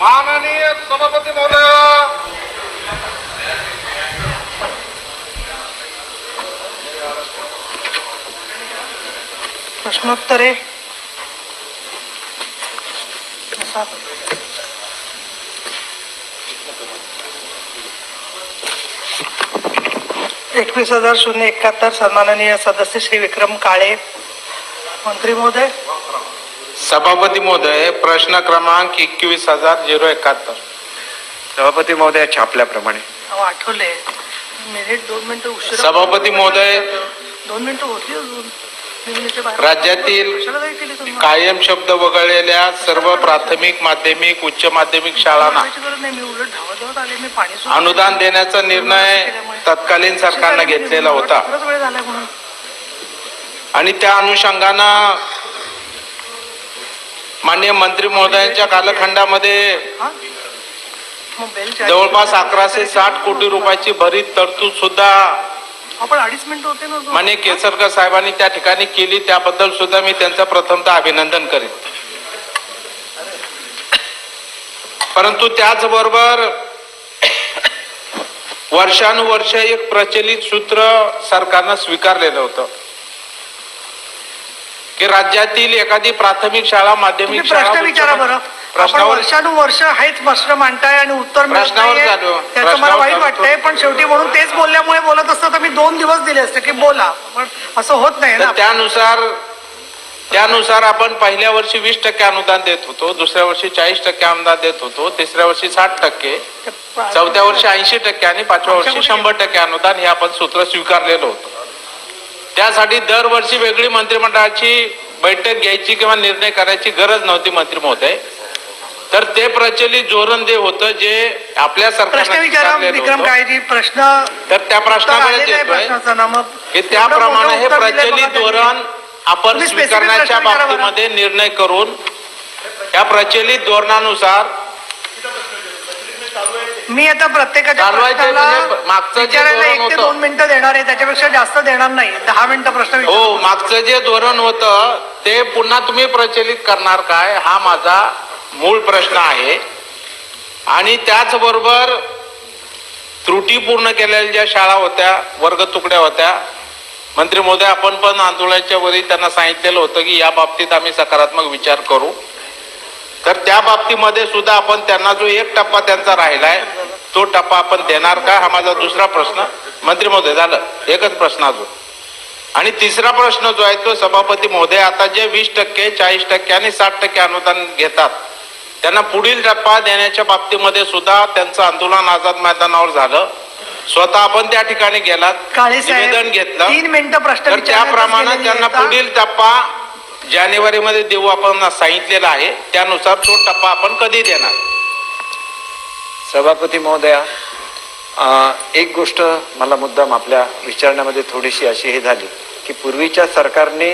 माननीय सभापती महोदय! प्रश्नोत्तरे। एकवीस हजार शून्य एकाहत्तर सन्माननीय सदस्य श्री विक्रम काळे। मंत्री महोदय सभापती महोदय प्रश्न क्रमांक एकवीस हजार झिरो एकाहत्तर. सभापती महोदय छापल्याप्रमाणे अहो, आठवले. मिनिट दोन मिनिटं उशीर सभापती महोदय, दोन मिनिटं होती अजून. मी मिनिटं बाहेर- राज्यातील कशाला काय केली तुम्ही? कायम शब्द वगळलेल्या सर्व प्राथमिक माध्यमिक उच्च माध्यमिक शाळांना करायची गरज नाही मी उलट धावत धावत आले. मी पाणी सुद्धा- अनुदान देण्याचा निर्णय तत्कालीन सरकारनं घेतलेला होता. वेळ म्हणून. आणि त्या अनुषंगानं मान्य मंत्री महोदयांच्या कालखंडामध्ये जवळपास अकराशे साठ कोटी रुपयाची भरीत तरतूद सुद्धा आपण अडीच मिनिटं होते ना अजून. मान्य केसरकर साहेबांनी त्या ठिकाणी केली त्याबद्दल सुद्धा मी त्यांचं प्रथमतः अभिनंदन करीन परंतु त्याचबरोबर वर्षानुवर्ष एक प्रचलित सूत्र सरकारनं स्वीकारलेलं होतं की राज्यातील एखादी प्राथमिक शाळा माध्यमिक प्रश्न विचारा बरं. आपण वर्षानुवर्ष हेच प्रश्न मांडताय आणि उत्तर. त्याचं मला वाईट. वाटतंय पण शेवटी म्हणून तेच बोलल्यामुळे बोलत असतं तर मी दोन दिवस दिले असते की बोला. पण असं होत नाही ना. त्यानुसार त्यानुसार आपण पहिल्या वर्षी वीस टक्के अनुदान देत होतो दुसऱ्या वर्षी चाळीस टक्के अनुदान देत होतो तिसऱ्या वर्षी साठ टक्के चौथ्या वर्षी ऐंशी टक्के आणि पाचव्या वर्षी. शंभर टक्के अनुदान हे आपण सूत्र स्वीकारलेलं होतं. त्यासाठी दरवर्षी वेगळी मंत्रिमंडळाची बैठक घ्यायची किंवा निर्णय करायची गरज नव्हती मंत्री महोदय तर ते प्रचलित धोरण जे होतं जे आपल्या सरकारने प्रश्न तर त्या प्रश्नाकडे की त्याप्रमाणे हे प्रचलित. धोरण आपण स्वीकारण्याच्या. बाबतीमध्ये निर्णय करून या प्रचलित धोरणानुसार मी आता प्रत्येकाच्या प्रश्नाला म्हणजे मागचं जे विचारायला एक ते. दोन मिनिटं देणार आहे त्याच्यापेक्षा जास्त देणार नाही दहा मिनिटं प्रश्न. हो मागचं जे धोरण होतं ते पुन्हा तुम्ही प्रचलित करणार काय हा माझा मूळ प्रश्न आहे आणि त्याचबरोबर त्रुटीपूर्ण केलेल्या ज्या शाळा होत्या वर्ग तुकड्या होत्या मंत्री महोदय आपण पण आंदोलनाच्या वरी त्यांना सांगितलेलं होतं की या बाबतीत आम्ही सकारात्मक विचार करू तर त्या बाबतीमध्ये सुद्धा आपण त्यांना जो एक टप्पा त्यांचा राहिलाय तो टप्पा आपण देणार का? हा माझा दुसरा प्रश्न. मंत्री महोदय झालं. एकच प्रश्न अजून. आणि तिसरा प्रश्न जो आहे तो सभापती महोदय आता जे वीस टक्के चाळीस टक्के आणि साठ टक्के अनुदान घेतात त्यांना पुढील टप्पा देण्याच्या बाबतीमध्ये सुद्धा त्यांचं आंदोलन आझाद मैदानावर झालं. स्वतः आपण त्या ठिकाणी गेलात निवेदन घेतलं. तीन मिनिटं प्रश्न त्याप्रमाणे त्यांना. पुढील टप्पा जानेवारीमध्ये देऊ आपण सांगितलेला आहे त्यानुसार तो टप्पा आपण कधी देणार? सभापती महोदया एक गोष्ट मला मुद्दाम आपल्या विचारण्यामध्ये थोडीशी अशी हे झाली की पूर्वीच्या सरकारने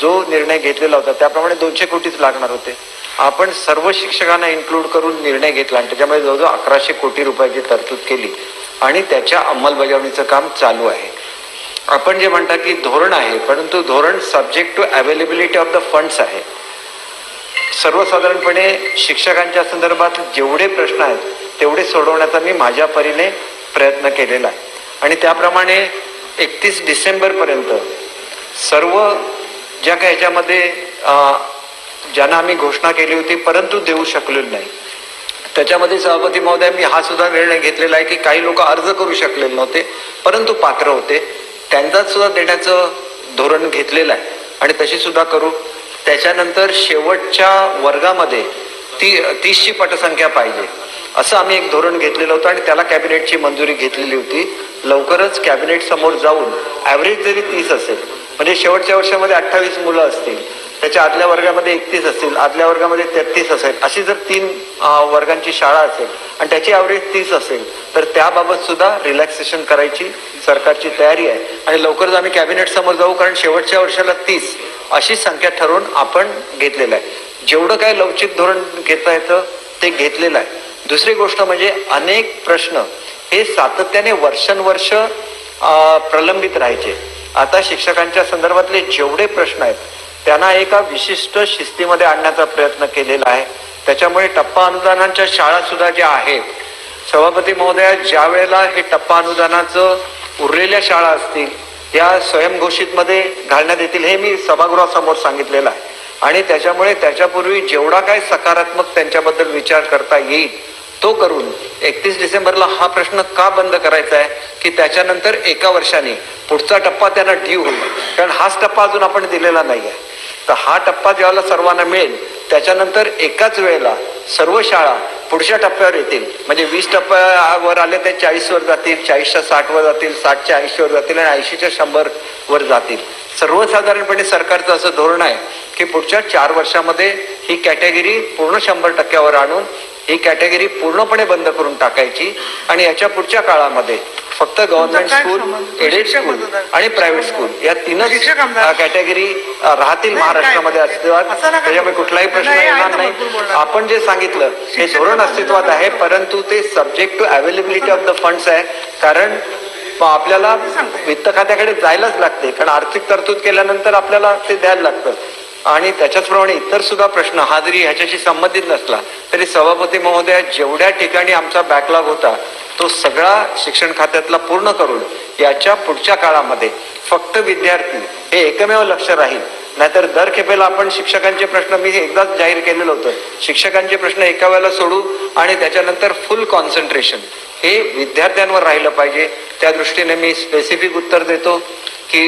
जो निर्णय घेतलेला होता त्याप्रमाणे दोनशे कोटीच लागणार होते. आपण सर्व शिक्षकांना इन्क्लूड करून निर्णय घेतला आणि त्याच्यामध्ये जवळजवळ अकराशे कोटी रुपयाची तरतूद केली आणि त्याच्या अंमलबजावणीचं काम चालू आहे. आपण जे म्हणता की धोरण आहे परंतु धोरण subject to availability of the funds आहे. सर्वसाधारणपणे शिक्षकांच्या संदर्भात जेवढे प्रश्न आहेत तेवढे सोडवण्याचा मी माझ्या परीने प्रयत्न केलेला आहे. आणि त्याप्रमाणे एकतीस डिसेंबरपर्यंत सर्व ज्या काही ह्याच्यामध्ये ज्यांना आम्ही घोषणा केली होती परंतु देऊ शकलेलो नाही. त्याच्यामध्ये सभापती महोदय मी हा सुद्धा निर्णय घेतलेला आहे की काही लोक अर्ज करू शकलेले नव्हते परंतु पात्र होते. त्यांचा सुद्धा देण्याचं धोरण घेतलेलं आहे. आणि तशी सुद्धा करू. त्याच्यानंतर शेवटच्या वर्गामध्ये ती तीसची पटसंख्या पाहिजे. असं आम्ही एक धोरण घेतलेलं होतं आणि त्याला कॅबिनेटची मंजुरी घेतलेली होती. लवकरच कॅबिनेट समोर जाऊन ॲव्हरेज जरी तीस असेल म्हणजे शेवटच्या वर्षामध्ये अठ्ठावीस मुलं असतील त्याच्या आदल्या वर्गामध्ये एकतीस असतील आदल्या वर्गामध्ये तेहतीस असेल अशी जर तीन वर्गांची शाळा असेल आणि त्याची ॲव्हरेज तीस असेल तर त्याबाबत सुद्धा रिलॅक्सेशन करायची सरकारची तयारी आहे. आणि लवकरच आम्ही कॅबिनेट समोर जाऊ कारण शेवटच्या वर्षाला तीस अशी संख्या ठरवून आपण घेतलेलं आहे. जेवढं काय लवचिक धोरण घेता येतं ते घेतलेलं आहे. दुसरी गोष्ट म्हणजे अनेक प्रश्न हे सातत्याने वर्षानुवर्ष प्रलंबित राहायचे. आता शिक्षकांच्या संदर्भातले जेवढे प्रश्न आहेत त्यांना एका विशिष्ट शिस्तीमध्ये आणण्याचा प्रयत्न केलेला आहे. त्याच्यामुळे टप्पा अनुदानाच्या शाळा सुद्धा ज्या आहेत सभापती महोदया ज्या वेळेला हे टप्पा अनुदानाचं उरलेल्या शाळा असतील या स्वयंघोषितमध्ये घालण्यात येतील हे मी सभागृहासमोर सांगितलेलं आहे. आणि त्याच्यामुळे त्याच्यापूर्वी जेवढा काय सकारात्मक त्यांच्याबद्दल विचार करता येईल तो करून एकतीस डिसेंबरला हा प्रश्न का बंद करायचा आहे की त्याच्यानंतर एका वर्षाने पुढचा टप्पा त्यांना ड्यू होईल. कारण हाच टप्पा अजून आपण दिलेला नाही आहे तर हा टप्पा ज्यावेळेला सर्वांना मिळेल त्याच्यानंतर एकाच वेळेला सर्व शाळा पुढच्या टप्प्यावर येतील. म्हणजे वीस टप्प्यावर आले ते चाळीसवर जातील चाळीसच्या साठवर जातील साठच्या ऐंशीवर जातील आणि ऐंशीच्या शंभरवर जातील. सर्वसाधारणपणे सरकारचं असं धोरण आहे की पुढच्या चार वर्षामध्ये ही कॅटेगरी पूर्ण शंभर टक्क्यावर आणून ही कॅटेगरी पूर्णपणे बंद करून टाकायची आणि याच्या पुढच्या काळामध्ये फक्त गव्हर्नमेंट स्कूल? Aided school. आणि प्रायव्हेट स्कूल या तीनच. कॅटेगरी राहतील महाराष्ट्रामध्ये? अस्तित्वात त्याच्यामुळे. कुठलाही प्रश्न येणार नाही. आपण जे सांगितलं हे धोरण. अस्तित्वात आहे परंतु ते subject to availability of the funds आहे कारण आपल्याला वित्त खात्याकडे जायलाच लागते कारण आर्थिक तरतूद केल्यानंतर आपल्याला ते द्यायला लागतं आणि त्याच्याचप्रमाणे इतर सुद्धा प्रश्न हा जरी ह्याच्याशी संबंधित नसला तरी सभापती महोदया जेवढ्या ठिकाणी आमचा बॅकलॉग होता तो सगळा शिक्षण खात्यातला पूर्ण करून याच्या पुढच्या काळामध्ये फक्त विद्यार्थी हे एकमेव लक्ष राहील. नाहीतर दर खेपेला आपण शिक्षकांचे प्रश्न मी एकदाच जाहीर केलेलं होतं. शिक्षकांचे प्रश्न एका वेळेला सोडू आणि त्याच्यानंतर फुल कॉन्सन्ट्रेशन हे विद्यार्थ्यांवर राहिलं पाहिजे. त्या दृष्टीने मी स्पेसिफिक उत्तर देतो की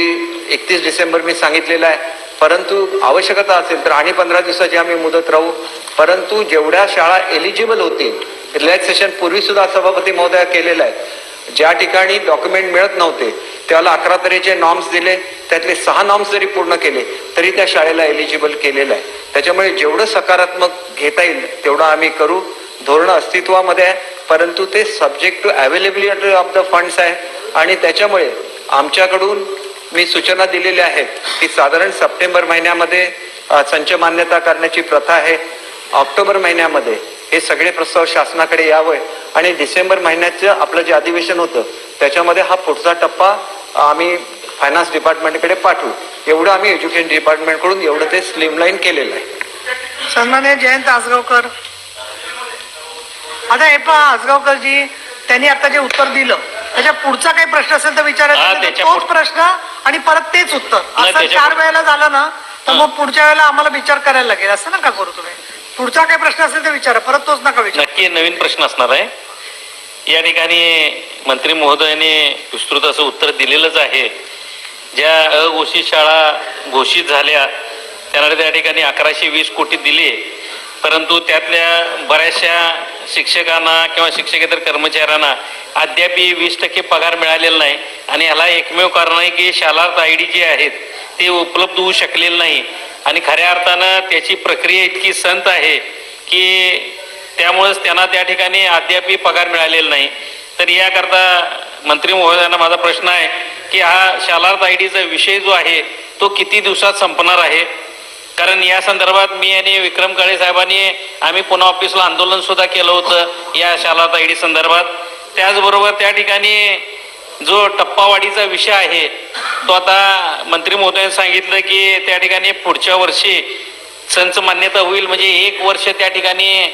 एकतीस डिसेंबर मी सांगितलेलं आहे. परंतु आवश्यकता असेल तर आणि पंधरा दिवसाची आम्ही मुदत राहू. परंतु जेवढ्या शाळा एलिजिबल होतील रिलॅक्सेशन पूर्वी सुद्धा सभापती महोदया केलेलं आहे ज्या ठिकाणी डॉक्युमेंट मिळत नव्हते त्याला अकरा तऱ्हेचे नॉर्म्स दिले त्यातले सहा नॉर्म्स जरी पूर्ण केले तरी त्या शाळेला एलिजिबल केलेलं आहे. त्याच्यामुळे जेवढं सकारात्मक घेता येईल तेवढं आम्ही करू. धोरणं अस्तित्वामध्ये आहे परंतु ते subject to availability of the funds आहे. आणि त्याच्यामुळे आमच्याकडून मी सूचना दिलेल्या आहेत की साधारण सप्टेंबर महिन्यामध्ये संच मान्यता करण्याची प्रथा आहे. ऑक्टोबर महिन्यामध्ये हे सगळे प्रस्ताव शासनाकडे यावे. आणि डिसेंबर महिन्याचं आपलं जे अधिवेशन होतं त्याच्यामध्ये हा पुढचा टप्पा आम्ही फायनान्स डिपार्टमेंटकडे पाठवू. एवढं आम्ही एज्युकेशन डिपार्टमेंटकडून एवढं ते स्लिमलाईन केलेलं आहे. सन्मान्य जयंत आसगावकर. आता हे पहा आसगावकरजी त्यांनी आता जे उत्तर दिलं त्याच्या पुढचा काही प्रश्न असेल तर विचारायचा तोच पुढ- प्रश्न आणि परत तेच उत्तर. असं चार वेळेला झालं ना तर. मग पुढच्या वेळेला आम्हाला विचार करायला लागेल असं नका करू तुम्ही. पुढचा काही प्रश्न असेल तर विचारा. परत तोच नका विचार. नक्की नवीन प्रश्न असणार आहे. या ठिकाणी मंत्री महोदयाने विस्तृत असं उत्तर दिलेलंच आहे. ज्या अघोषित शाळा घोषित झाल्या त्यांना त्या ठिकाणी अकराशे वीस कोटी दिले. परंतु त्यातल्या बऱ्याचशा शिक्षकांना किंवा शिक्षकेतर कर्मचाऱ्यांना अद्याप वीस टक्के पगार मिळालेला नाही. आणि ह्याला एकमेव कारण आहे की शालार्थ आय डी जे आहेत ते उपलब्ध होऊ शकलेलं नाही. आणि खऱ्या अर्थानं त्याची प्रक्रिया इतकी संत आहे की त्यामुळेच त्यांना त्या ठिकाणी अद्यापही पगार मिळालेला नाही. तर याकरता मंत्री महोदयांना माझा प्रश्न आहे की हा शालार्थ आय डीचा विषय जो आहे तो किती दिवसात संपणार आहे? कारण या संदर्भात मी आणि विक्रम काळे साहेबांनी आम्ही पुन्हा ऑफिसला आंदोलन सुद्धा केलं होतं या शालार्थ आय डी संदर्भात. त्याचबरोबर त्या ठिकाणी जो टप्पावाढीचा विषय आहे तो आता मंत्री महोदयांनी सांगितलं की त्या ठिकाणी पुढच्या वर्षी संच मान्यता होईल. म्हणजे एक वर्ष त्या ठिकाणी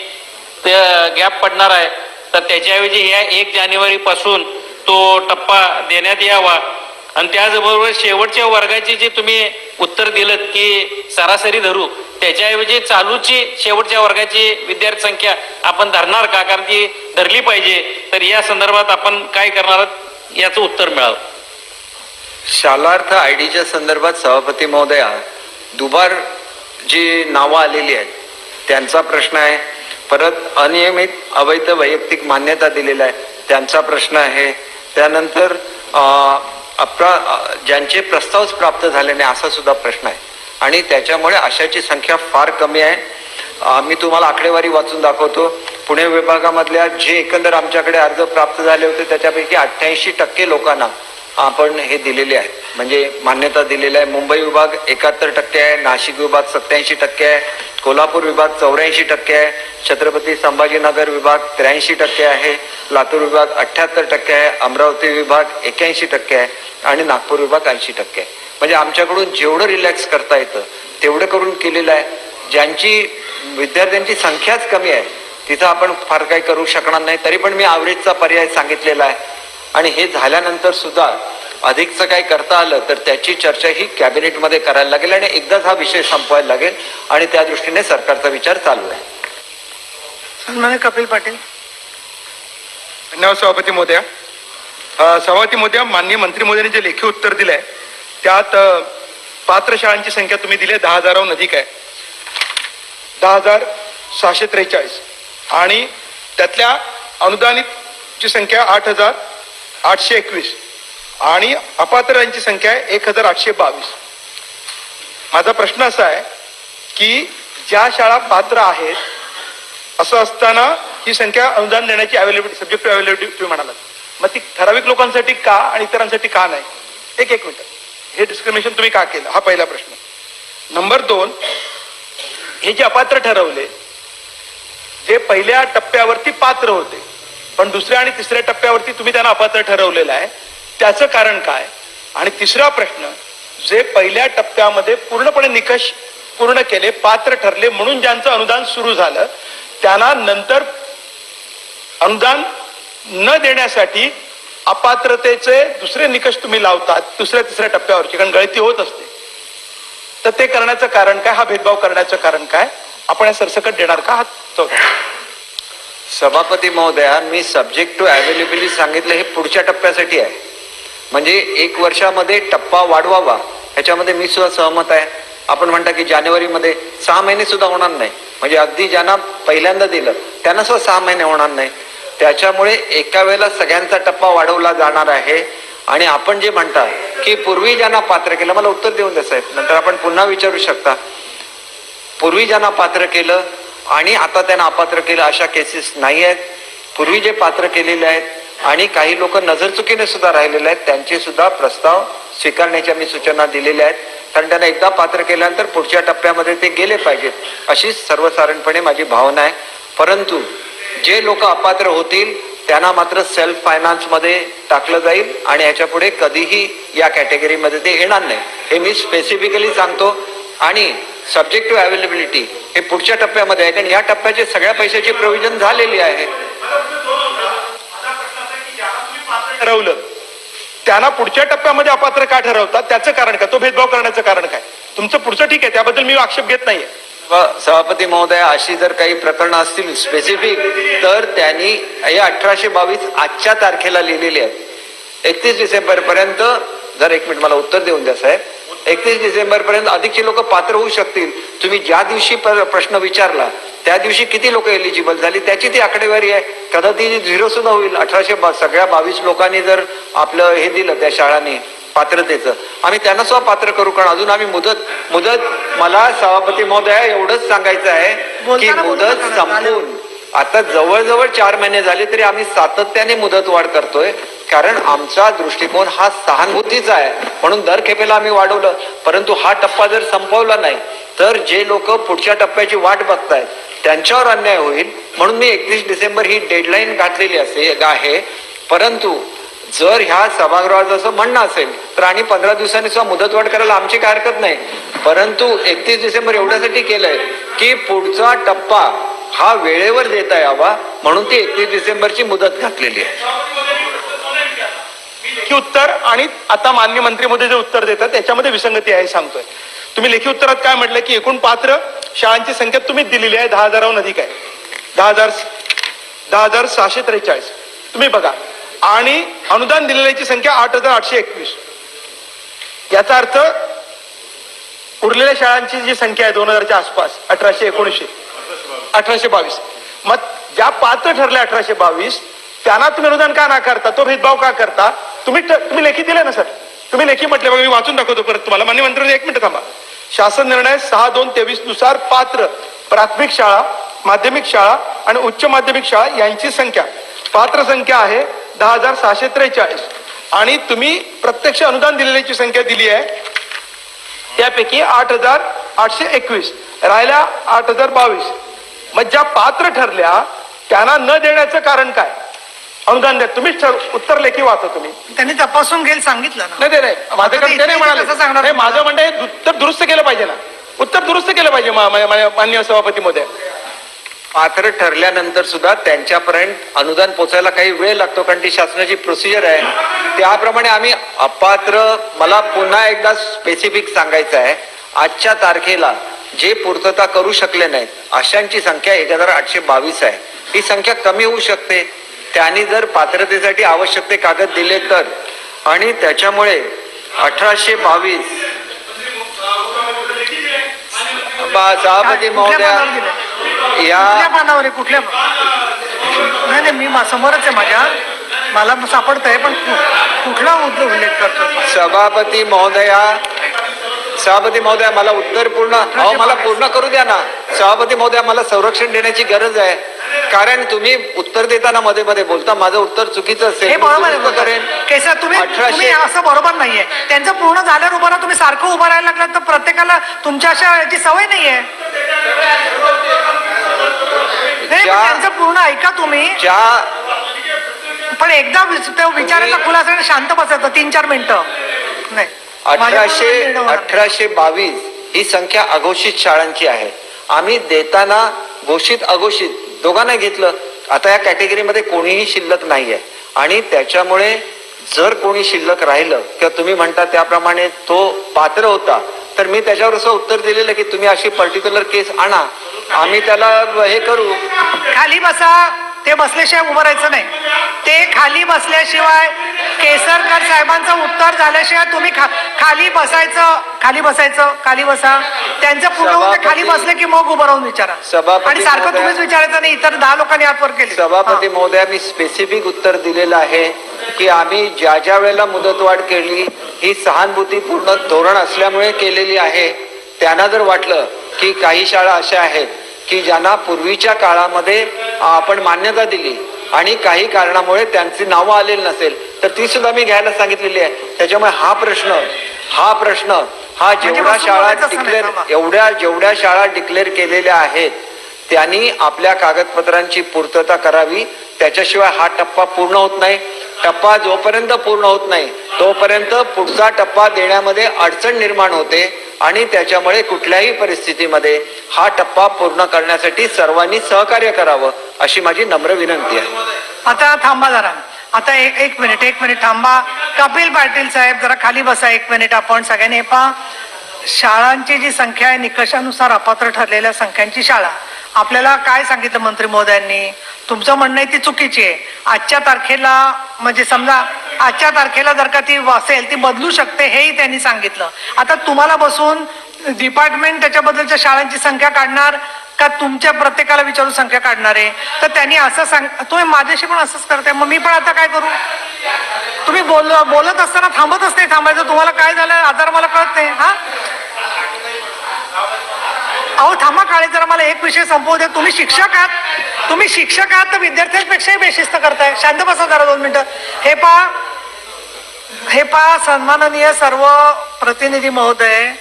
गॅप पडणार आहे. तर त्याच्याऐवजी ह्या एक जानेवारी पासून तो टप्पा देण्यात यावा. आणि त्याचबरोबर शेवटच्या वर्गाची जे तुम्ही उत्तर दिलं की सरासरी धरू त्याच्याऐवजी चालूची शेवटच्या वर्गाची विद्यार्थी संख्या आपण धरणार का? कारण ती धरली पाहिजे. तर या संदर्भात आपण काय करणार आहोत? याचं उत्तर मिळावं शालार्थ आय डीच्या संदर्भात सभापती महोदया दुबार जी नावं आलेली आहेत त्यांचा प्रश्न आहे. परत अनियमित अवैध वैयक्तिक मान्यता दिलेला आहे त्यांचा प्रश्न आहे. त्यानंतर अं, अप्रा ज्यांचे प्रस्तावच प्राप्त झाले नाही असा सुद्धा प्रश्न आहे. आणि त्याच्यामुळे अशाची संख्या फार कमी आहे. मी तुम्हाला आकडेवारी वाचून दाखवतो. पुणे विभागामधल्या जे एकंदर आमच्याकडे अर्ज प्राप्त झाले होते त्याच्यापैकी अठ्ठ्याऐंशी टक्के लोकांना आपण हे दिलेले आहे म्हणजे मान्यता दिलेली आहे. मुंबई विभाग एकाहत्तर टक्के आहे नाशिक विभाग सत्याऐंशी टक्के आहे कोल्हापूर विभाग चौऱ्याऐंशी टक्के आहे छत्रपती संभाजीनगर विभाग त्र्याऐंशी टक्के आहे लातूर विभाग अठ्ठ्याहत्तर टक्के आहे अमरावती विभाग एक्याऐंशी टक्के आहे आणि नागपूर विभाग ऐंशी टक्के आहे. म्हणजे आमच्याकडून जेवढं रिलॅक्स करता येतं तेवढं करून केलेलं आहे. ज्यांची विद्यार्थ्यांची संख्याच कमी आहे तिथं आपण फार काही करू शकणार नाही तरी पण मी आवरेजचा पर्याय सांगितलेला आहे. आणि हे झाल्यानंतर सुद्धा अधिकचं काही करता आलं तर त्याची चर्चा ही कॅबिनेटमध्ये करायला लागेल आणि एकदाच हा विषय संपवायला लागेल आणि त्या दृष्टीने सरकारचा विचार चालू आहे. कपिल पाटील. धन्यवाद सभापती महोदया. अ, सभापती महोदया माननीय मंत्री महोदयांनी जे लेखी उत्तर दिलंय त्यात अ, पात्र शाळांची संख्या तुम्ही दिली आहे दहा हजाराहून अधिक आहे. दहा हजार सहाशे त्रेचाळीस. आणि त्यातल्या अनुदानितची संख्या आठ हजार आठशे एकवीस आणि अपात्रांची संख्या आहे एक हजार आठशे बावीस. माझा प्रश्न असा आहे की ज्या शाळा पात्र आहेत असं असताना ही संख्या अनुदान देण्याची अवेलेबिलिटी सब्जेक्ट अवेलेबिलिटी तुम्ही म्हणालात. मग ती ठराविक लोकांसाठी का आणि इतरांसाठी का नाही? एक एक मिनिट. हे डिस्क्रिमिनेशन तुम्ही का केलं? हा पहिला प्रश्न. नंबर दोन हे जे अपात्र ठरवले जे पहिल्या टप्प्यावरती पात्र होते. पण दुसऱ्या आणि तिसऱ्या टप्प्यावरती तुम्ही त्यांना अपात्र ठरवलेलं आहे. त्याचं कारण काय? आणि तिसरा प्रश्न जे पहिल्या टप्प्यामध्ये पूर्णपणे निकष पूर्ण केले पात्र ठरले म्हणून ज्यांचं अनुदान सुरू झालं त्यांना नंतर अनुदान न देण्यासाठी अपात्रतेचे दुसरे निकष तुम्ही लावतात दुसऱ्या तिसऱ्या टप्प्यावरची कारण गळती होत असते. तर ते करण्याचं कारण काय? हा भेदभाव करण्याचं कारण काय? आपण या सरसकट देणार का? हा सभापती महोदया मी सब्जेक्ट टू अवेलेबिलिटी सांगितलं हे पुढच्या टप्प्यासाठी आहे. म्हणजे एक वर्षामध्ये टप्पा वाढवावा. ह्याच्यामध्ये मी सुद्धा सहमत आहे. आपण म्हणता की जानेवारीमध्ये सहा महिने सुद्धा होणार नाही. म्हणजे अगदी ज्यांना पहिल्यांदा दिलं त्यांना सुद्धा सहा महिने होणार नाही. त्याच्यामुळे एका वेळेला सगळ्यांचा टप्पा वाढवला जाणार आहे. आणि आपण जे म्हणता की पूर्वी ज्यांना पात्र केलं मला उत्तर देऊन द्या साहेब नंतर आपण पुन्हा विचारू शकता. पूर्वी ज्यांना पात्र केलं आणि आता त्यांना अपात्र केलं अशा केसेस नाही आहेत. पूर्वी जे पात्र केलेले आहेत आणि काही लोक नजरचुकीने सुद्धा राहिलेले आहेत त्यांचे सुद्धा प्रस्ताव स्वीकारण्याच्या मी सूचना दिलेल्या आहेत. कारण त्यांना एकदा पात्र केल्यानंतर पुढच्या टप्प्यामध्ये ते गेले पाहिजेत अशी सर्वसाधारणपणे माझी भावना आहे. परंतु जे लोक अपात्र होतील त्यांना मात्र सेल्फ फायनान्समध्ये टाकलं जाईल आणि ह्याच्या पुढे कधीही या कॅटेगरीमध्ये ते येणार नाही. हे मी स्पेसिफिकली सांगतो. आणि सब्जेक्ट टू अवेलेबिलिटी हे पुढच्या टप्प्यामध्ये आहे. कारण या टप्प्याचे सगळ्या पैशाची प्रोव्हिजन झालेली आहे. ठरवलं. त्यांना पुढच्या टप्प्यामध्ये अपात्र का ठरवतात? त्याचं कारण काय? तो भेदभाव करण्याचं कारण काय? तुमचं पुढचं ठीक आहे. त्याबद्दल मी आक्षेप घेत नाहीये. सभापती महोदया अशी जर काही प्रकरणं असतील स्पेसिफिक तर त्यांनी हे अठराशे बावीस आजच्या तारखेला लिहिलेली आहेत. एकतीस डिसेंबर पर्यंत जर एक मिनिट मला उत्तर देऊन द्या साहेब. एकतीस डिसेंबर पर्यंत अधिकचे लोक पात्र होऊ शकतील. तुम्ही ज्या दिवशी पर- प्रश्न विचारला त्या दिवशी किती लोक एलिजिबल झाली त्याची ती आकडेवारी आहे. कदाचित झिरो सुद्धा होईल. अठराशे बा- सगळ्या बावीस लोकांनी जर आपलं हे दिलं त्या शाळांनी पात्रतेचं. आम्ही त्यांना सुद्धा पात्र करू कारण अजून आम्ही मुदत मुदत मला सभापती महोदया एवढंच सांगायचं आहे की मुदत. संपून. आता जवळजवळ चार महिने झाले तरी आम्ही सातत्याने मुदत वाढ करतोय कारण आमचा दृष्टिकोन हा सहानुभूतीचा आहे. म्हणून दर खेपेला आम्ही वाढवलं परंतु हा टप्पा जर संपवला नाही तर जे लोक पुढच्या टप्प्याची वाट बघतायत त्यांच्यावर अन्याय होईल. म्हणून मी एकतीस डिसेंबर ही डेडलाईन घातलेली असेल आहे. परंतु जर ह्या सभागृहाचं असं म्हणणं असेल तर आणि पंधरा दिवसांनी सुद्धा मुदतवाढ करायला आमची काय हरकत नाही. परंतु एकतीस डिसेंबर एवढ्यासाठी केलंय की पुढचा टप्पा हा वेळेवर देता यावा म्हणून ती एकतीस डिसेंबरची मुदत घातलेली आहे. लेखी उत्तर आणि आता मान्य मंत्री मोदी जे उत्तर देतात त्याच्यामध्ये विसंगती आहे सांगतोय. तुम्ही लेखी उत्तरात काय म्हटलं की एकूण पात्र शाळांची संख्या तुम्हीच दिलेली आहे दहा हजाराहून अधिक आहे. दहा हजार दहा हजार सहाशे त्रेचाळीस. तुम्ही बघा. आणि अनुदान दिलेल्याची संख्या आठ हजार आठशे एकवीस. याचा अर्थ उरलेल्या शाळांची जी संख्या आहे दोन हजारच्या आसपास अठराशे एकोणीसशे अठराशे बावीस. मग ज्या पात्र ठरल्या अठराशे बावीस त्यांना तुम्ही अनुदान का नाकारता तो भेदभाव का करता? तुम्ही तुम्ही लेखी दिले ना सर? तुम्ही लेखी म्हटले बघा मी वाचून दाखवतो परत तुम्हाला. मान्य मंत्री एक मिनिट थांबा. शासन निर्णय सहा दोन तेवीसनुसार पात्र प्राथमिक शाळा माध्यमिक शाळा आणि उच्च माध्यमिक शाळा यांची संख्या. पात्र संख्या आहे दहा हजार सहाशे त्रेचाळीस. आणि तुम्ही प्रत्यक्ष अनुदान दिलेल्याची संख्या दिली आहे. त्यापैकी आठ हजार आठशे एकवीस. राहिल्या आठ हजार बावीस. मग ज्या पात्र ठरल्या त्यांना न देण्याचं कारण काय? अनुदान द्या. तुम्हीच ठर उत्तर लेखी वाचा तुम्ही. त्यांनी तपासून घेईल सांगितलं ना. नाही माझ्याकडे ते नाही म्हणाले. माझं म्हणणं दुरुस्त केलं पाहिजे ना. उत्तर दुरुस्त केलं पाहिजे मा- मा- मा- माननीय सभापती मोदय पात्र ठरल्यानंतर सुद्धा त्यांच्यापर्यंत अनुदान पोचायला काही वेळ लागतो कारण ती शासनाची प्रोसिजर आहे. त्याप्रमाणे आम्ही अपात्र मला पुन्हा एकदा स्पेसिफिक सांगायचं आहे आजच्या तारखेला जे पूर्तता करू शकले नाहीत अशांची संख्या एक हजार आठशे बावीस आहे. ही संख्या कमी होऊ शकते. त्यांनी जर पात्रतेसाठी आवश्यक ते कागद दिले तर. आणि त्याच्यामुळे अठराशे बावीस. सभापती महोदया? या पानावर आहे? कुठल्या नाही नाही मी मा- समोरच आहे माझ्या. मला सापडतंय पण कु- कुठला उल्ले- उल्लेख करतो सभापती महोदया सभापती महोदया मला उत्तर पूर्ण अहो मला पूर्ण करू द्या ना. सभापती महोदया मला संरक्षण देण्याची गरज आहे. कारण तुम्ही उत्तर देताना मध्ये मध्ये बोलता माझं उत्तर चुकीचं हे असेल मी बरोबर दुरुस्त आहे करेन. केसर तुम्ही अठराशे- तुम्ही असं बरोबर नाहीये. त्यांचं पूर्ण झाल्यावर उभं राहा तुम्ही सारखं उभं राहायला लागलात तर प्रत्येकाला तुमच्या अशा याची सवय नाहीये. नाही, पण ज्या- त्यांचं पूर्ण ऐका तुम्ही. ज्या पण एकदा विच- विचारायचा खुलासा आणि शांत बसायचं तीन चार मिनिटं. नाही. अठराशे निर्णय होणार नाही. अठराशे बावीस ही संख्या अघोषित शाळांची आहे. आम्ही देताना घोषित अघोषित दोघांना घेतलं. आता या कॅटेगरीमध्ये कोणीही शिल्लक नाहीये. आणि त्याच्यामुळे जर कोणी शिल्लक राहिलं किंवा तुम्ही म्हणता त्याप्रमाणे तो पात्र होता तर मी त्याच्यावर असं उत्तर दिलेलं की तुम्ही अशी पर्टिक्युलर केस आणा. आम्ही त्याला हे करू. खाली बसा. ते बसल्याशिवाय उभं राहायचं नाही. ते खाली बसल्याशिवाय केसरकर साहेबांचं उत्तर झाल्याशिवाय तुम्ही खा खाली बसायचं. खाली बसायचं. खाली बसा. त्यांचं पूर्ण खाली बसले की मग उभं राहून विचारा. सभापती आणि सारखं तुम्हीच विचारायचं नाही. इतर दहा लोकांनी हातवर केले. सभापती महोदया मी स्पेसिफिक उत्तर दिलेलं आहे की आम्ही ज्या ज्या वेळेला मुदतवाढ केली ही सहानुभूतीपूर्ण धोरण असल्यामुळे केलेली आहे. त्यांना जर वाटलं की काही शाळा अशा आहेत की ज्यांना पूर्वीच्या काळामध्ये आपण मान्यता दिली आणि काही कारणामुळे त्यांची नावं आलेली नसेल तर ती सुद्धा मी घ्यायला सांगितलेली आहे. त्याच्यामुळे हा प्रश्न हा प्रश्न हा जेवढ्या बसून शाळा डिक्लेअर. एवढ्या जेवढ्या शाळा डिक्लेअर केलेल्या आहेत त्यांनी आपल्या कागदपत्रांची पूर्तता करावी. त्याच्याशिवाय हा टप्पा पूर्ण होत नाही. टप्पा जोपर्यंत पूर्ण होत नाही तोपर्यंत पुढचा टप्पा देण्यामध्ये अडचण निर्माण होते. आणि त्याच्यामुळे कुठल्याही परिस्थितीमध्ये हा टप्पा पूर्ण करण्यासाठी सर्वांनी सहकार्य करावं अशी माझी नम्र विनंती आहे. आता थांबा जरा. आता एक एक मिनिट एक मिनिट थांबा. कपिल पाटील साहेब जरा खाली बसा एक मिनिट आपण सगळ्यांनी. पहा शाळांची जी संख्या आहे निकषानुसार अपात्र ठरलेल्या संख्यांची शाळा. आपल्याला काय सांगितलं मंत्री महोदयांनी? तुमचं म्हणणं आहे ती चुकीची आहे. आजच्या तारखेला म्हणजे समजा आजच्या तारखेला जर का ती असेल ती बदलू शकते हेही त्यांनी सांगितलं. आता तुम्हाला बसून डिपार्टमेंट त्याच्याबद्दलच्या शाळांची संख्या काढणार का तुमच्या प्रत्येकाला विचारून संख्या काढणार आहे? तर त्यांनी असं सांग तुम्ही माझ्याशी पण असंच करताय मग मी पण आता काय करू? तुम्ही बोल बोलत असताना थांबतच नाही थांबायचं तुम्हाला काय झालं आजार मला कळत नाही हा? अहो थांबा काळे जरा मला एक विषय संपवू दे तुम्ही शिक्षक आहात. तुम्ही शिक्षक आहात तर विद्यार्थ्यांपेक्षाही बेशिस्त करताय. शांत बसा जरा दोन मिनिटं. हे पहा. हे पहा सन्माननीय सर्व प्रतिनिधी महोदय.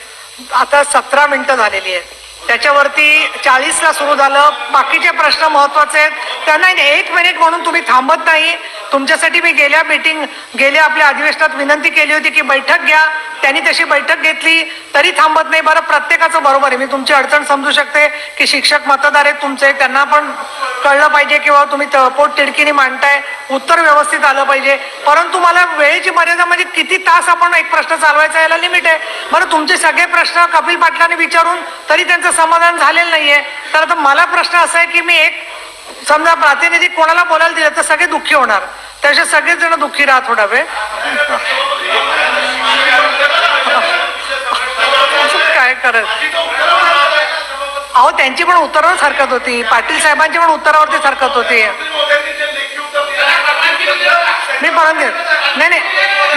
आता सतरा मिनिटं झालेली आहेत. त्याच्यावरती चाळीसला सुरू झालं. बाकीचे प्रश्न महत्त्वाचे आहेत. त्यांना एक मिनिट म्हणून तुम्ही थांबत नाही. तुमच्यासाठी मी गेल्या मीटिंग गेल्या आपल्या अधिवेशनात विनंती केली होती की बैठक घ्या. त्यांनी तशी बैठक घेतली. तरी थांबत नाही. बरं प्रत्येकाचं बरोबर आहे. मी तुमची अडचण समजू शकते की शिक्षक मतदार आहेत तुमचे. त्यांना पण कळलं पाहिजे किंवा तुम्ही पोट तिडकीने मांडताय. उत्तर व्यवस्थित आलं पाहिजे. परंतु मला वेळेची मर्यादा म्हणजे किती तास आपण एक प्रश्न चालवायचा याला लिमिट आहे. बरं तुमचे सगळे प्रश्न कपिल पाटलांनी विचारून तरी त्यांचं समाधान झालेलं नाहीये. तर आता मला प्रश्न असा आहे की मी एक समजा प्रातिनिधिक कोणाला बोलायला दिलं तर सगळे दुःखी होणार. त्याच्या सगळेच जण दुःखी राहा थोडा वेळ काय करत? अहो त्यांची पण उत्तरावरच हरकत होती. पाटील साहेबांची पण उत्तरावरतीच हरकत होती. मी देत नाही नाही.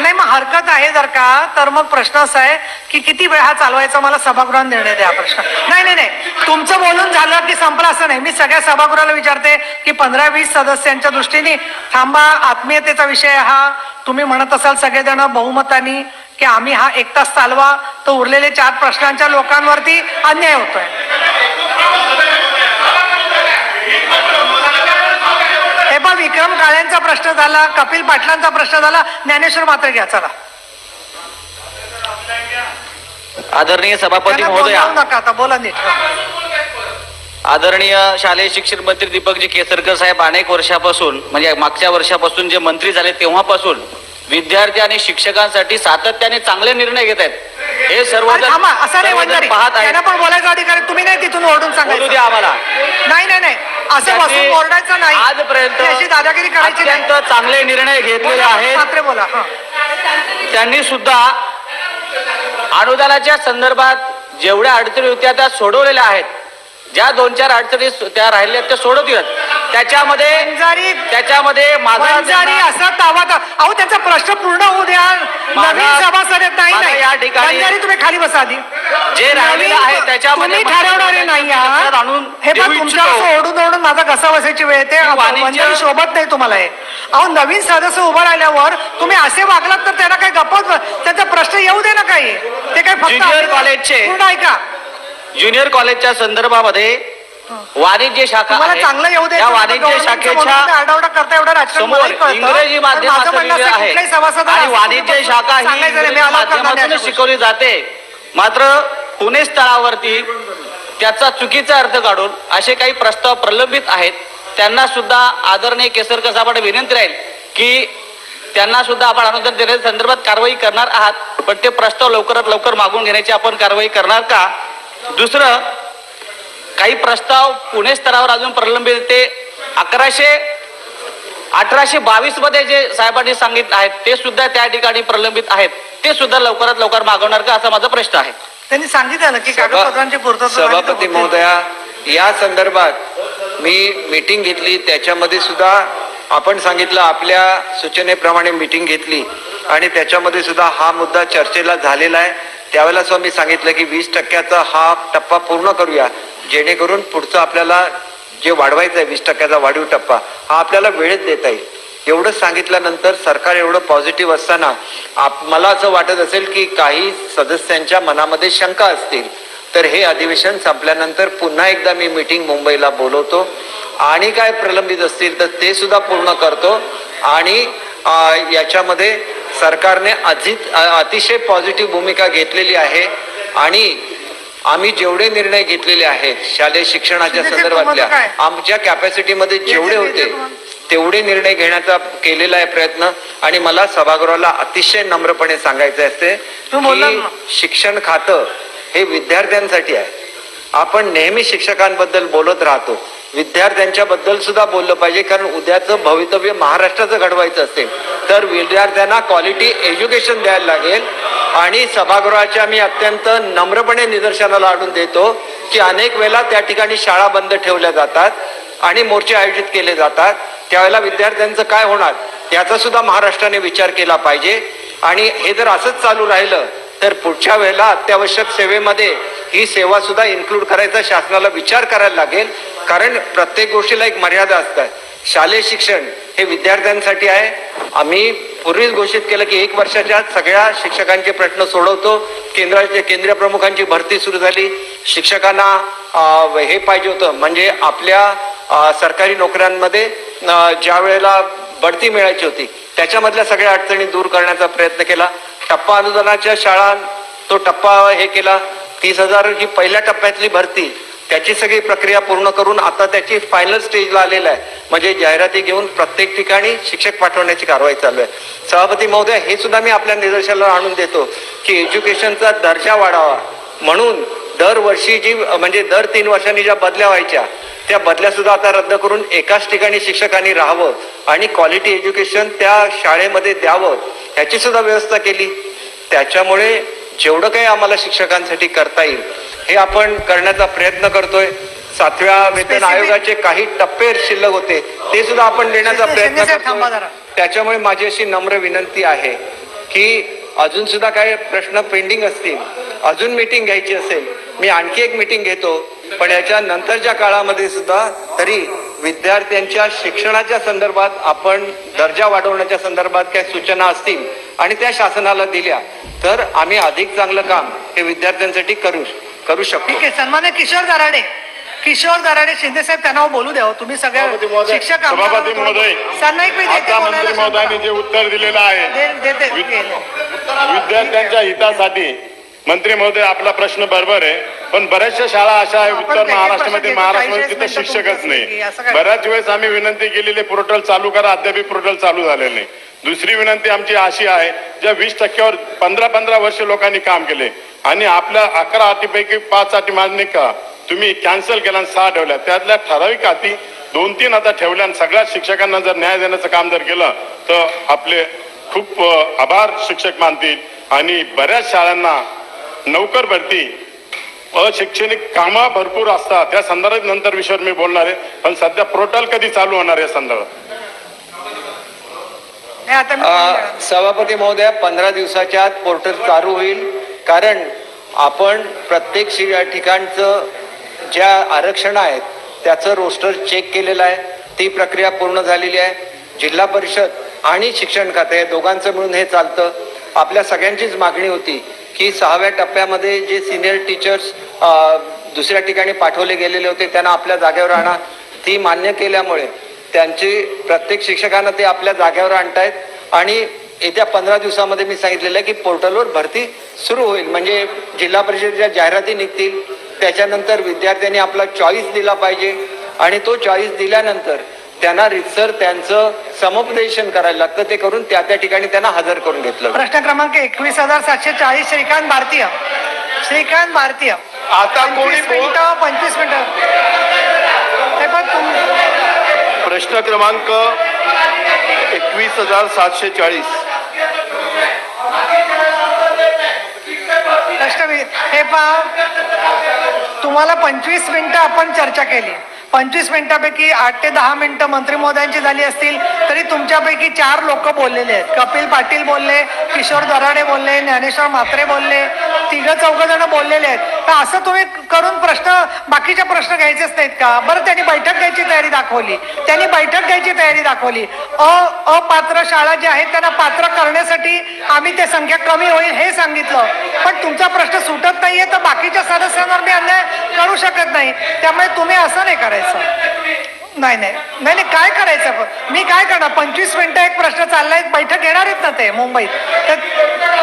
नाही मग हरकत आहे जर का तर मग प्रश्न असा आहे की किती वेळ हा चालवायचा मला सभागृहात निर्णय द्या प्रश्न. नाही नाही नाही. तुमचं बोलून झालं की संपलं असं नाही. मी सगळ्या सभागृहाला विचारते की पंधरा वीस सदस्यांच्या दृष्टीने थांबा आत्मीयतेचा विषय हा. तुम्ही म्हणत असाल सगळेजण बहुमतानी की आम्ही हा एक तास चालवा. तर उरलेले चार प्रश्नांच्या लोकांवरती अन्याय होतोय. विक्रम काळ्यांचा प्रश्न झाला कपिल पाटलांचा प्रश्न झाला ज्ञानेश्वर मात्र घ्या चला. आदरणीय सभापती महोदया. बोला नीट. आदरणीय शालेय शिक्षण मंत्री दीपकजी केसरकर साहेब अनेक वर्षापासून म्हणजे मागच्या वर्षापासून जे मंत्री झाले तेव्हापासून विद्यार्थी आणि शिक्षकांसाठी सातत्याने चांगले निर्णय घेत आहेत. हे थांबा असं नाही पाहत आहेत. पण बोलायचा अधिकार आहे. तुम्ही नाही तिथून ओरडून सांगायचं. द्या आम्हाला. नाही नाही नाही. असं बसून ओरडायचं नाही. आजपर्यंत अशी दादागिरी करायची नाही. चांगले निर्णय घेतलेले आहेत. मात्रे बोला त्यांनी सुद्धा अनुदानाच्या संदर्भात जेवढ्या अडचणी होत्या त्या सोडवलेल्या आहेत. ज्या दोन चार अडचणी त्या राहिल्या त्या सोडवतील त्याच्यामध्ये त्याच्यामध्ये माझा असा ता- अहो त्यांचा प्रश्न पूर्ण होऊ द्या. नवीन सभासद आहेत नाही या ठिकाणी- तुम्ही खाली बसा आधी. जे राहिलेलं आहे त्याच्यामध्ये ठरवणारे नाही. आणून हे पण तुमच्या ओढून ओढून माझा घसा बसायची वेळ येते. वाणिज्य- वंजारी शोभत नाही तुम्हाला हे. अहो नवीन सदस्य उभं राहिल्यावर तुम्ही असे वागलात तर त्यांना काही गप्पत त्यांचा प्रश्न येऊ दे ना काही. ते काही फक्त कॉलेजचे- पूर्ण ऐका. ज्युनियर कॉलेजच्या संदर्भामध्ये वाणिज्य शाखा. चांगलं येऊ दे वाणिज्य शाखेच्या आरडाओरडा करता एवढं राजकारण. इंग्रजी आहे, आणि वाणिज्य शाखा ही माध्यमातून शिकवली जाते. मात्र पुणे स्थळावरती त्याचा चुकीचा अर्थ काढून असे काही प्रस्ताव प्रलंबित आहेत. त्यांना सुद्धा आदरणीय केसरकर साहेबांना विनंती राहील की त्यांना सुद्धा आपण अनुदान देण्याच्या संदर्भात कारवाई करणार आहात. पण ते प्रस्ताव लवकरात लवकर मागून घेण्याची आपण कारवाई करणार का? दुसरं काही प्रस्ताव पुणे स्तरावर अजून प्रलंबित आहेत. ते अकराशे अठराशे बावीसमध्ये जे साहेबांनी सांगितलं आहेत ते सुद्धा त्या ठिकाणी प्रलंबित आहेत ते सुद्धा लवकरात लवकर मागवणार का असा माझा प्रश्न आहे त्यांनी सांगितलं ना की कागदपत्रांची तर सभापती. महोदया या संदर्भात मी मीटिंग घेतली त्याच्यामध्ये सुद्धा आपण सांगितलं आपल्या सूचनेप्रमाणे मीटिंग घेतली आणि त्याच्यामध्ये सुद्धा हा मुद्दा चर्चेला झालेला आहे त्यावेळेला सुद्धा मी सांगितलं की वीस टक्क्याचा हा टप्पा पूर्ण करूया. जेणेकरून पुढचं आपल्याला जे वाढवायचं आहे वीस टक्क्याचा वाढीव टप्पा हा आपल्याला वेळेत देता येईल. एवढं सांगितल्यानंतर सरकार एवढं पॉझिटिव्ह असताना आप मला असं वाटत असेल की काही सदस्यांच्या मनामध्ये शंका असतील. तर हे अधिवेशन संपल्यानंतर पुन्हा एकदा मी मीटिंग मुंबईला बोलवतो. आणि काय प्रलंबित असतील तर ते सुद्धा पूर्ण करतो. आणि याच्यामध्ये सरकारने अधिक अतिशय पॉझिटिव्ह भूमिका घेतलेली आहे आणि आम्ही जेवढे निर्णय घेतलेले आहेत शालेय शिक्षणाच्या संदर्भातल्या? आमच्या कॅपॅसिटीमध्ये जेवढे होते तेवढे निर्णय घेण्याचा केलेला आहे प्रयत्न आणि मला सभागृहाला अतिशय नम्रपणे सांगायचे असते की. शिक्षण खातं हे विद्यार्थ्यांसाठी आहे आपण नेहमी शिक्षकांबद्दल बोलत राहतो विद्यार्थ्यांच्या बद्दल सुद्धा बोललं पाहिजे कारण उद्याचं भवितव्य महाराष्ट्राचं घडवायचं असेल तर विद्यार्थ्यांना क्वालिटी एज्युकेशन द्यायला लागेल. आणि सभागृहाच्या मी अत्यंत नम्रपणे निदर्शनाला आणून देतो की अनेक वेळेला त्या ठिकाणी शाळा बंद ठेवल्या जातात आणि मोर्चे आयोजित केले जातात. त्यावेळेला विद्यार्थ्यांचं काय होणार याचा सुद्धा महाराष्ट्राने विचार केला पाहिजे. आणि हे जर असंच चालू राहिलं तर पुढच्या वेळेला अत्यावश्यक सेवेमध्ये ही सेवा सुद्धा इन्क्लूड करायचा शासनाला विचार करायला लागेल. कारण प्रत्येक गोष्टीला एक मर्यादा असतात. शालेय शिक्षण हे विद्यार्थ्यांसाठी आहे. आम्ही पूर्वीच घोषित केलं की एक वर्षाच्या आत सगळ्या शिक्षकांचे प्रश्न सोडवतो. केंद्राचे केंद्रीय प्रमुखांची भरती सुरू झाली. शिक्षकांना हे पाहिजे होतं. म्हणजे आपल्या सरकारी नोकऱ्यांमध्ये ज्या वेळेला बढती मिळायची होती त्याच्यामधल्या सगळ्या अडचणी दूर करण्याचा प्रयत्न केला. टप्पा अनुदानाच्या शाळा तो टप्पा हे केला. तीस हजार ही पहिल्या टप्प्यातली भरती. त्याची सगळी प्रक्रिया पूर्ण करून आता त्याची फायनल स्टेजला आलेला आहे. म्हणजे जाहिराती घेऊन प्रत्येक ठिकाणी शिक्षक पाठवण्याची कारवाई चालू आहे. सभापती महोदय हे सुद्धा मी आपल्या निदर्शनाला आणून देतो की एज्युकेशनचा दर्जा वाढावा. म्हणून दरवर्षी जी म्हणजे दर तीन वर्षांनी ज्या बदल्या व्हायच्या त्या बदल्या सुद्धा आता रद्द करून एकाच ठिकाणी शिक्षकांनी राहावं आणि क्वालिटी एज्युकेशन त्या शाळेमध्ये द्यावं ह्याची सुद्धा व्यवस्था केली. त्याच्यामुळे जेवढं काही आम्हाला शिक्षकांसाठी करता येईल हे आपण करण्याचा प्रयत्न करतोय. सातव्या वेतन आयोगाचे काही टप्पे शिल्लक होते ते सुद्धा आपण देण्याचा प्रयत्न करतोय. जरा. त्याच्यामुळे माझी अशी नम्र विनंती आहे की अजून सुद्धा काही प्रश्न पेंडिंग असतील अजून मीटिंग घ्यायची असेल मी आणखी एक मीटिंग घेतो. पण याच्या नंतरच्या काळामध्ये सुद्धा तरी विद्यार्थ्यांच्या शिक्षणाच्या संदर्भात आपण दर्जा वाढवण्याच्या संदर्भात काही सूचना असतील आणि त्या शासनाला दिल्या तर आम्ही अधिक चांगलं काम हे विद्यार्थ्यांसाठी करू करू शकतो. ठीक आहे सन्मान्य किशोर दराडे किशोर दराडे शिंदे साहेब त्यांना बोलू द्या हो. तुम्ही सगळ्या शिक्षक सभापती महोदय, महोदयांनी जे उत्तर दिलेलं आहे विद्यार्थ्यांच्या हितासाठी मंत्री महोदय आपला प्रश्न बरोबर आहे पण बऱ्याचशा शाळा अशा आहे उत्तर महाराष्ट्रामध्ये महाराष्ट्रामध्ये तिथं शिक्षकच नाही? बऱ्याच वेळेस आम्ही विनंती केलेली पोर्टल चालू करा अद्याप पोर्टल चालू झालेलं नाही. दुसरी विनंती आमची अशी आहे ज्या वीस टक्क्यावर पंधरा पंधरा वर्ष लोकांनी काम केले आणि आपल्या अकरा अटीपैकी पाच अटी मान्य का तुम्ही कॅन्सल केल्या आणि सहा ठेवल्या. त्यातल्या ठराविक अटी दोन तीन आता ठेवल्या आणि सगळ्या शिक्षकांना जर न्याय देण्याचं काम जर केलं तर आपले खूप आभार शिक्षक मानतील. आणि बऱ्याच शाळांना नोकर भरती. अशैक्षणिक कामं भरपूर असतात. त्या संदर्भात नंतर विषयावर मी बोलणार आहे. पण सध्या पोर्टल कधी चालू होणार आहे या संदर्भात? सभापती महोदया पंधरा दिवसाच्या आत पोर्टल चालू होईल. कारण आपण प्रत्येक ठिकाणचं ज्या आरक्षण आहेत त्याचं रोस्टर चेक केलेलं आहे. ती प्रक्रिया पूर्ण झालेली आहे. जिल्हा परिषद आणि शिक्षण खाते या दोघांचं मिळून हे चालतं. आपल्या सगळ्यांचीच मागणी होती की सहाव्या टप्प्यामध्ये जे सिनियर टीचर्स दुसऱ्या ठिकाणी पाठवले गेलेले होते त्यांना आपल्या जागेवर आणा. ती मान्य केल्यामुळे त्यांची प्रत्येक शिक्षकांना ते आपल्या जागेवर आणतायत. आणि येत्या पंधरा दिवसामध्ये मी सांगितलेलं आहे की पोर्टलवर भरती सुरू होईल. म्हणजे जिल्हा परिषदेच्या जाहिराती निघतील त्याच्यानंतर विद्यार्थ्यांनी आपला चॉईस दिला पाहिजे. आणि तो चॉईस दिल्यानंतर त्यांना रितसर त्यांचं समुपदेशन करायला लागतं. ते करून त्या त्या ठिकाणी त्यांना हजर करून घेतलं. प्रश्न क्रमांक एकवीस हजार सातशे चाळीस श्रीकांत भारतीय. श्रीकांत भारतीय. आता कोणी पंचवीस बोल मिनिटं पंचवीस मिनिटं. हे पण तुम प्रश्न क्रमांक एकवीस हजार सातशे चाळीस. प्रश्न वि- हे पहा. तुम्हाला पंचवीस मिनिटं आपण चर्चा केली. पंचवीस मिनिटापैकी आठ ते दहा मिनिटं मंत्री महोदयांची झाली असतील तरी तुमच्यापैकी चार लोक बोललेले आहेत. कपिल पाटील बोलले किशोर दराडे बोलले ज्ञानेश्वर म्हात्रे बोलले तिघं चौघ जण बोललेले आहेत. तर असं तुम्ही करून प्रश्न बाकीचे प्रश्न घ्यायचेच नाहीत का? बरं त्यांनी बैठक घ्यायची तयारी दाखवली. त्यांनी बैठक घ्यायची तयारी दाखवली. अ अपात्र शाळा ज्या आहेत त्यांना पात्र करण्यासाठी आम्ही ते संख्या कमी होईल हे सांगितलं. पण तुमचा प्रश्न सुटत नाहीये तर बाकीच्या सदस्यांवर मी अन्याय करू शकत नाही. त्यामुळे तुम्ही असं नाही करायचं. नाही नाही. नाही नाही काय करायचं? मी काय करणार? पंचवीस मिनिटं एक प्रश्न चाललाय बैठक घेणार आहेत ना ते मुंबईत? तर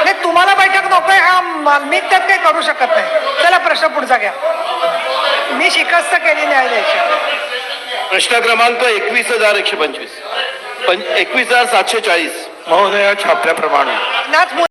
नाही तुम्हाला बैठक नकोय हा म- त्यात काही करू शकत नाही. चला प्रश्न पुढचा घ्या. मी शिकस्त केली न्यायालयाची. प्रश्न क्रमांक एकवीस हजार एकशे पंचवीस. एकवीस हजार सातशे चाळीस. महोदया छापल्याप्रमाणे.